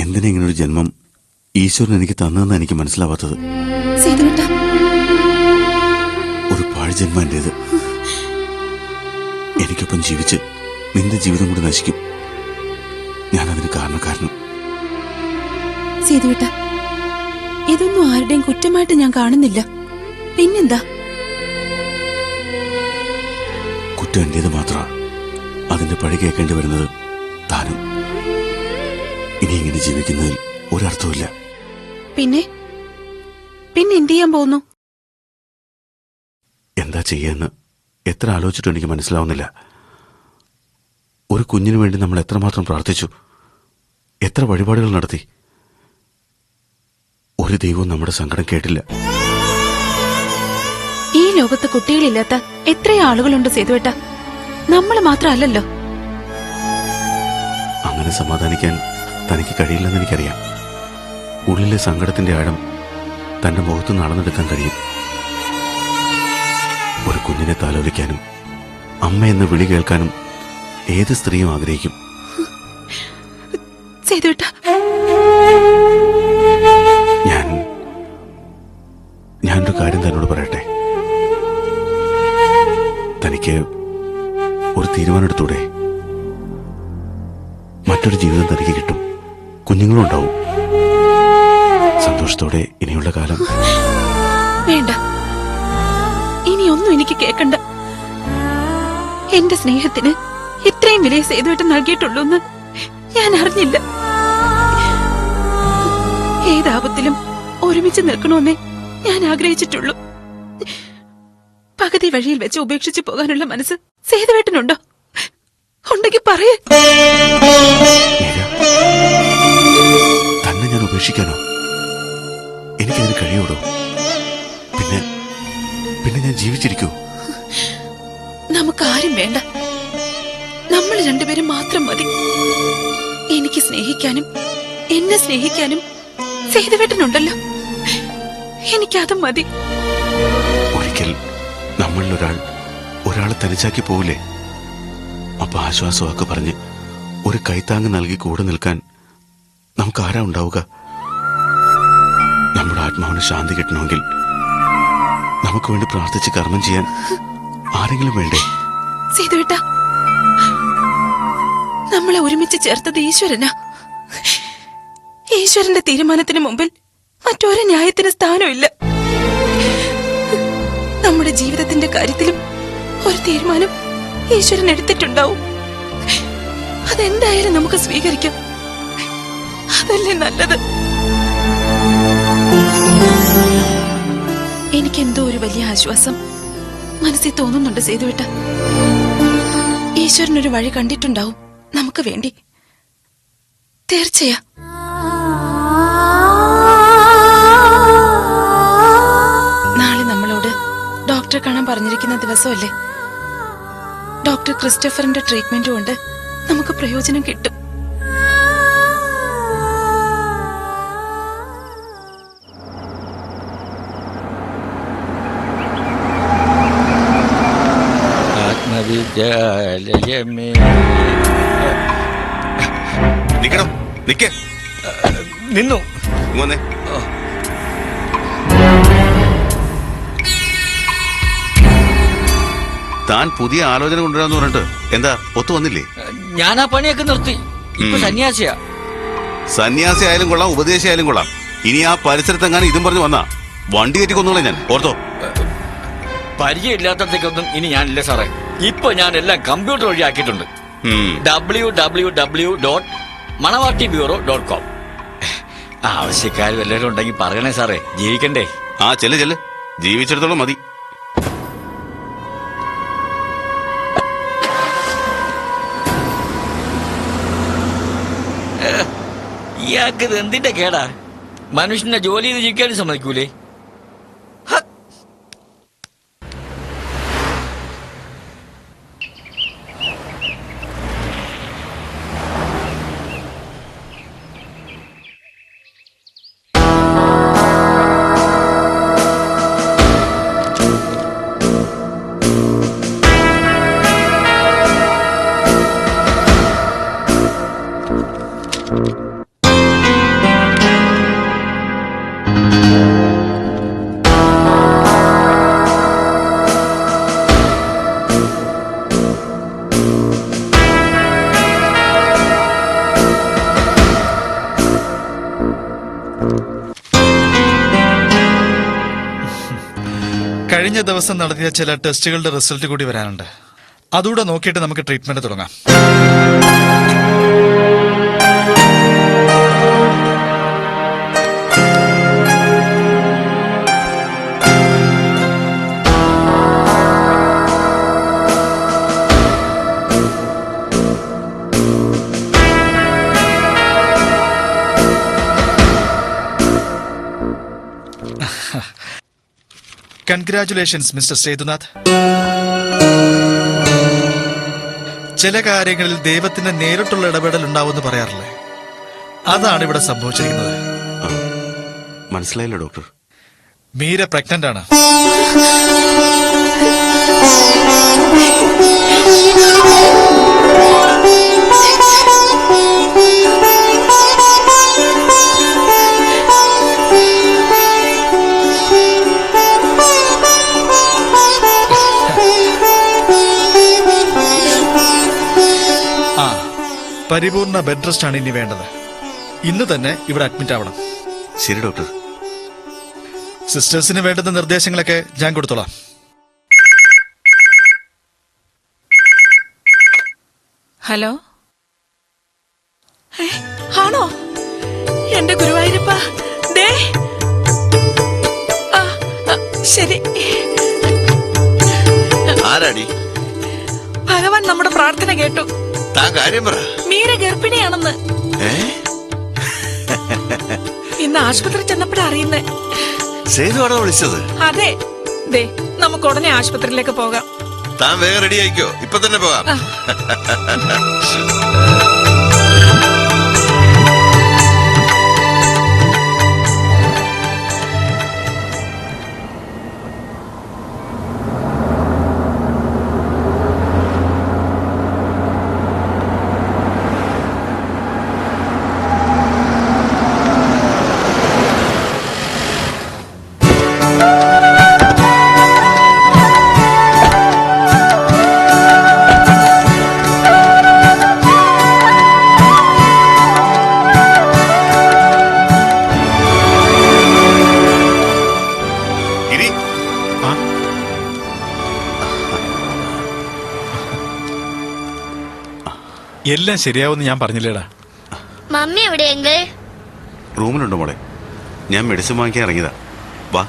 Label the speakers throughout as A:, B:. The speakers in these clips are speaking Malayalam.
A: എന്തിനാ ഒരു ജന്മം ഈശ്വരൻ എനിക്ക് തന്നതെന്ന് എനിക്ക് മനസ്സിലാവാത്തത്? ഒരു പാഴ്ജന്മം എന്റേത്. എനിക്കൊപ്പം ജീവിച്ച് നിന്റെ ജീവിതം കൂടി നശിക്കും. ഞാൻ അതിന് കാരണക്കാരനും.
B: സേതുവേട്ട ഇതൊന്നും ആരുടെയും കുറ്റമായിട്ട് ഞാൻ കാണുന്നില്ല. പിന്നെന്താ?
A: കുറ്റം എന്റേത് മാത്രമാണ് അതിന്റെ പഴി കേൾക്കേണ്ടി വരുന്നത് ഇനി ഇങ്ങനെ ജീവിക്കുന്നതിൽ ഒരർത്ഥവുമില്ല.
B: പിന്നെ? പിന്നെ എന്ത് ചെയ്യാൻ പോകുന്നു?
A: എന്താ ചെയ്യാന്ന് എത്ര ആലോചിച്ചിട്ടും എനിക്ക് മനസ്സിലാവുന്നില്ല. ഒരു കുഞ്ഞിനു വേണ്ടി നമ്മൾ എത്രമാത്രം പ്രാർത്ഥിച്ചു? എത്ര വഴിപാടുകൾ നടത്തി? ഒരു ദൈവവും നമ്മുടെ സങ്കടം കേട്ടില്ല.
B: ഈ ലോകത്ത് കുട്ടികളില്ലാത്ത എത്രയോ ആളുകളുണ്ട് സേതുവേട്ട. നമ്മൾ മാത്രമല്ലല്ലോ.
A: അങ്ങനെ സമാധാനിക്കാൻ തനിക്ക് കഴിയില്ലെന്ന് എനിക്കറിയാം. ഉള്ളിലെ സങ്കടത്തിന്റെ ആഴം തന്റെ മുഖത്ത് നടന്നെടുക്കാൻ കഴിയും. ഒരു കുഞ്ഞിനെ താലോലിക്കാനും അമ്മ എന്ന് വിളി കേൾക്കാനും ഏത് സ്ത്രീയും ആഗ്രഹിക്കും. ഞാൻ ഞാനൊരു കാര്യം തന്നോട് പറയട്ടെ? തനിക്ക് ഒരു തീരുമാനം എടുത്തൂടെ മറ്റൊരു ജീവിതം തനിക്ക് കിട്ടും. കുഞ്ഞുങ്ങളും ഉണ്ടാവും സന്തോഷത്തോടെ ഇനിയുള്ള കാലം.
B: വേണ്ട. ഇനിയൊന്നും എനിക്ക് കേക്കണ്ട. എന്റെ സ്നേഹത്തിന് ഇത്രയും വിലയെ സേതുവേട്ടൻ നൽകിയിട്ടുള്ളൂ എന്ന് ഞാൻ അറിഞ്ഞില്ല. ഏതാപത്തിലും ഒരുമിച്ച് നിൽക്കണമെന്നേ ഞാൻ ആഗ്രഹിച്ചിട്ടുള്ളൂ. പകുതി വഴിയിൽ വെച്ച് ഉപേക്ഷിച്ചു പോകാനുള്ള മനസ്സ് സേതുവേട്ടനുണ്ടോ? ഉണ്ടെങ്കിൽ പറയേ.
A: ഞാൻ ഉപേക്ഷിക്കാനോ? എനിക്കതിന് കഴിയൂടോ? പിന്നെ പിന്നെ ഞാൻ ജീവിച്ചിരിക്കൂ.
B: നമുക്കാരും വേണ്ട. നമ്മൾ രണ്ടുപേരും മാത്രം മതി. എനിക്ക് സ്നേഹിക്കാനും എന്നെ സ്നേഹിക്കാനും സേതുവേട്ടനുണ്ടല്ലോ. എനിക്കത് മതി.
A: ഒരിക്കൽ നമ്മളിൽ ഒരാൾ ഒരാളെ തനിച്ചാക്കി പോവില്ലേ? അപ്പൊ ആശ്വാസമൊക്കെ പറഞ്ഞ് ഒരു കൈത്താങ് നൽകി കൂടെ നിൽക്കാൻ നമുക്ക് ആരാ ഉണ്ടാവുക നമ്മുടെ ആത്മാവിന് ശാന്തി കിട്ടണമെങ്കിൽ നമുക്ക് വേണ്ടി പ്രാർത്ഥിച്ച് കർമ്മം ചെയ്യാൻ ആരെങ്കിലും വേണ്ടേ?
B: സേതുവേട്ട നമ്മളെ ഒരുമിച്ച് ചേർത്തത് ഈശ്വരനാ. ഈശ്വരന്റെ തീരുമാനത്തിന് മുമ്പിൽ മറ്റൊരു ന്യായത്തിന് സ്ഥാനമില്ല. നമ്മുടെ ജീവിതത്തിന്റെ കാര്യത്തിലും ഒരു തീരുമാനം ഈശ്വരൻ എടുത്തിട്ടുണ്ടാവും. അതെന്തായാലും നമുക്ക് സ്വീകരിക്കാം. അതല്ലേ നല്ലത്? എനിക്കെന്തോ ഒരു വലിയ ആശ്വാസം. മനസ്സിൽ തോന്നുന്നുണ്ട് സേതുവേട്ട ഈശ്വരനൊരു വഴി കണ്ടിട്ടുണ്ടാവും. നമുക്ക് വേണ്ടി. തീർച്ചയാ. നാളെ നമ്മളോട് ഡോക്ടർ കാണാൻ പറഞ്ഞിരിക്കുന്ന ദിവസമല്ലേ? ഡോക്ടർ ക്രിസ്റ്റഫറിന്റെ ട്രീറ്റ്മെന്റ് കൊണ്ട് നമുക്ക് പ്രയോജനം കിട്ടും.
C: ആത്മവിദ്യാലയമേ
A: നിക്കണം. നിക്കേ.
C: നിന്നു.
A: താൻ പുതിയ ആലോചന കൊണ്ടുവരാന്ന് പറഞ്ഞിട്ട് എന്താ ഒത്തു വന്നില്ലേ?
C: ഞാൻ ആ പണിയൊക്കെ നിർത്തി. ഇപ്പൊ സന്യാസിയാ.
A: സന്യാസി ആയാലും കൊള്ളാം ഉപദേശി ആയാലും കൊള്ളാം. ഇനി ആ പരിസരത്തെങ്ങാനും ഇതും പറഞ്ഞു വന്നാ വണ്ടി കയറ്റി കൊന്നോളെ ഞാൻ. ഓർത്തോ?
C: പരിചയമില്ലാത്തടത്തേക്കൊന്നും ഇനി ഞാനില്ല സാറേ. ഇപ്പൊ ഞാൻ എല്ലാം കമ്പ്യൂട്ടർ വഴി ആക്കിയിട്ടുണ്ട്. W W W dot Manavatti bureau dot com ആവശ്യക്കാർ വല്ലവരും ഉണ്ടെങ്കിൽ പറയണേ സാറേ ജീവിക്കണ്ടേ?
A: ആ ചെല്ല് ചെല്ല്. ജീവിച്ചിടത്തോളം മതി.
C: ഇയാൾക്ക് എന്തിന്റെ കേടാ? മനുഷ്യനെ ജോലി ചെയ്ത് ജീവിക്കാനും സമ്മതിക്കൂലേ?
D: ദിവസം നടത്തിയ ചില ടെസ്റ്റുകളുടെ റിസൾട്ട് കൂടി വരാനുണ്ട്. അതുകൂടെ നോക്കിയിട്ട് നമുക്ക് ട്രീറ്റ്മെന്റ് തുടങ്ങാം. കൺഗ്രാറ്റുലേഷൻസ് മിസ്റ്റർ സേതുനാഥ് ചില കാര്യങ്ങളിൽ ദൈവത്തിന്റെ നേരിട്ടുള്ള ഇടപെടൽ ഉണ്ടാവുമെന്ന് പറയാറില്ലേ? അതാണ് ഇവിടെ സംഭവിച്ചിരിക്കുന്നത്.
A: മനസ്സിലായില്ല ഡോക്ടർ.
D: മീര പ്രഗ്നന്റ് ആണ്. പരിപൂർണ ബെഡ് റെസ്റ്റ് ആണ് ഇനി വേണ്ടത്. ഇന്ന് തന്നെ ഇവിടെ അഡ്മിറ്റ് ആവണം.
A: ശരി ഡോക്ടർ.
D: സിസ്റ്റേഴ്സിന് വേണ്ടുന്ന നിർദ്ദേശങ്ങളൊക്കെ ഞാൻ കൊടുത്തോളാം.
B: ഹലോ? ആണോ? എന്റെ ഗുരുവായൂരപ്പ ദേ. ശരി.
E: ആരാടി?
B: ഭഗവാൻ നമ്മുടെ പ്രാർത്ഥന കേട്ടു.
E: താൻ കാര്യം പറ.
B: മീര ഗർഭിണിയാണെന്ന്. ഇന്ന് ആശുപത്രി ചെന്നപ്പോഴാ അറിയുന്നേ.
E: സേതുവാണോ വിളിച്ചത്?
B: അതെ. ദേ നമുക്ക് ഉടനെ ആശുപത്രിയിലേക്ക് പോകാം.
E: താൻ വേഗം റെഡി ആയിക്കോ. ഇപ്പൊ തന്നെ പോകാം.
F: എല്ലാം ശരിയാവുമെന്ന് ഞാൻ പറഞ്ഞില്ലേടാ.
G: മമ്മി എവിടെയെങ്കിൽ
A: റൂമിലുണ്ടോ മോളെ. ഞാൻ മെഡിസിൻ വാങ്ങിക്കാൻ ഇറങ്ങിയതാ. വാ.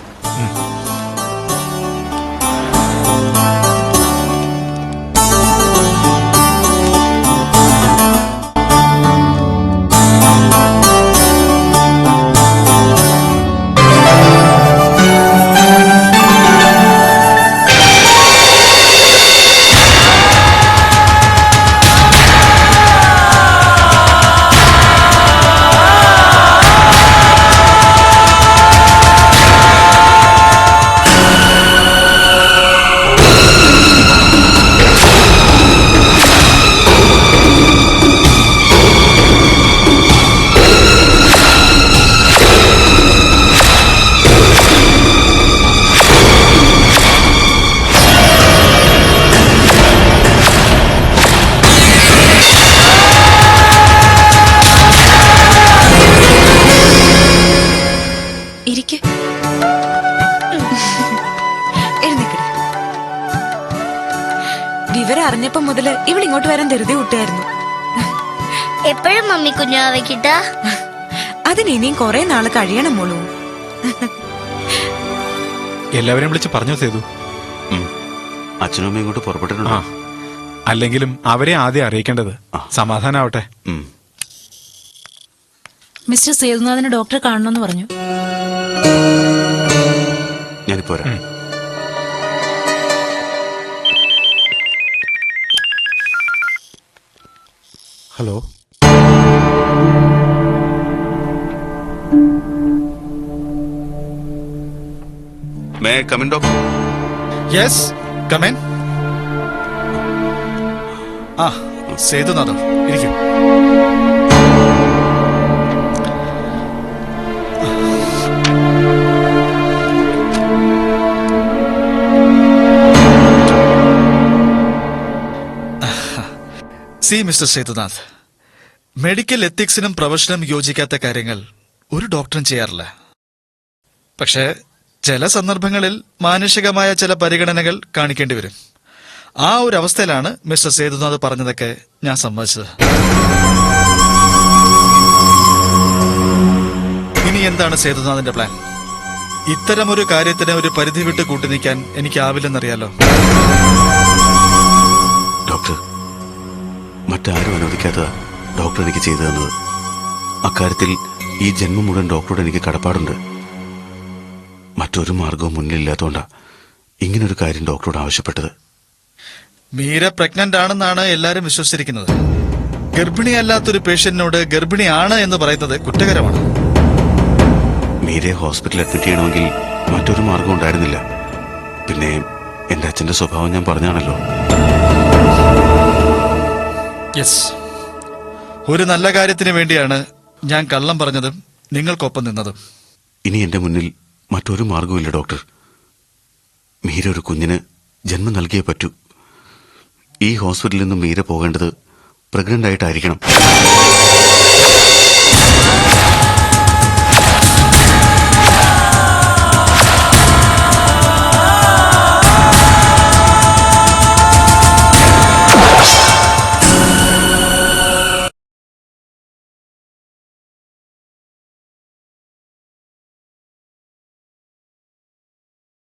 B: അറിഞ്ഞപ്പോ മുതൽ ഇവൾ ഇങ്ങോട്ട് വരാൻ ധൃതി കൂട്ടുമായിരുന്നു
G: എപ്പോഴും മമ്മി കുഞ്ഞാവയ്ക്കിട്ട
B: അതിന് ഇനിയും കുറെ നാൾ കഴിയണം മോളൂ.
F: എല്ലാവരെയും വിളിച്ച് പറഞ്ഞു
A: ചെയ്തു അച്ഛനും അമ്മയും ഇങ്ങോട്ട് പുറപ്പെട്ടിട്ടുണ്ടോ?
F: അല്ലെങ്കിലും അവരെ ആദ്യം അറിയിക്കേണ്ടത്. സമാധാനാവട്ടെ.
H: മിസ്റ്റർ സേതുനാഥിന് ഡോക്ടറെ കാണണമെന്ന് പറഞ്ഞു.
A: ഞാനിപ്പോ hello may come in doctor
D: yes come in ആ സേതുനാഥം ഇരിക്കും. See mister Sethunath. മെഡിക്കൽ എത്തിക്സിനും പ്രൊഫഷനും യോജിക്കാത്ത കാര്യങ്ങൾ ഒരു ഡോക്ടറും ചെയ്യാറില്ല. പക്ഷേ ചില സന്ദർഭങ്ങളിൽ മാനുഷികമായ ചില പരിഗണനകൾ കാണിക്കേണ്ടി വരും. ആ ഒരു അവസ്ഥയിലാണ് മിസ്റ്റർ സേതുനാഥ് പറഞ്ഞതൊക്കെ ഞാൻ സമ്മതിച്ചത്. ഇനി എന്താണ് സേതുനാഥിന്റെ പ്ലാൻ? ഇത്തരമൊരു കാര്യത്തിന് ഒരു പരിധി വിട്ട് കൂട്ടി നിൽക്കാൻ എനിക്കാവില്ലെന്നറിയാലോ
A: ഡോക്ടർ മറ്റാരും അനുവദിക്കാത്ത ഡോക്ടർ എനിക്ക് ചെയ്തു തന്നത്. അക്കാര്യത്തിൽ ഈ ജന്മം മുഴുവൻ ഡോക്ടറോട് എനിക്ക് കടപ്പാടുണ്ട്. മറ്റൊരു മാർഗവും മുന്നിലില്ലാത്തതുകൊണ്ടാ ഇങ്ങനൊരു കാര്യം ഡോക്ടറോട് ആവശ്യപ്പെട്ടത്.
D: മീര പ്രഗ്നന്റ് ആണെന്നാണ് എല്ലാരും വിശ്വസിച്ചിരിക്കുന്നത്. ഗർഭിണിയല്ലാത്തൊരു പേഷ്യന്റിനോട് ഗർഭിണിയാണ് എന്ന് പറയുന്നത് കുറ്റകരമാണ്.
A: മീരയെ ഹോസ്പിറ്റലിൽ അഡ്മിറ്റ് ചെയ്യണമെങ്കിൽ മറ്റൊരു മാർഗം ഉണ്ടായിരുന്നില്ല. പിന്നെ എന്റെ അച്ഛന്റെ സ്വഭാവം ഞാൻ പറഞ്ഞാണല്ലോ
D: യെസ് ഒരു നല്ല കാര്യത്തിന് വേണ്ടിയാണ് ഞാൻ കള്ളം പറഞ്ഞതും നിങ്ങൾക്കൊപ്പം നിന്നതും.
A: ഇനി എന്റെ മുന്നിൽ മറ്റൊരു മാർഗവുമില്ല ഡോക്ടർ. മീര ഒരു കുഞ്ഞിന് ജന്മം നൽകിയേ പറ്റൂ. ഈ ഹോസ്പിറ്റലിൽ നിന്നും മീര പോകേണ്ടത് പ്രഗ്നന്റ് ആയിട്ടായിരിക്കണം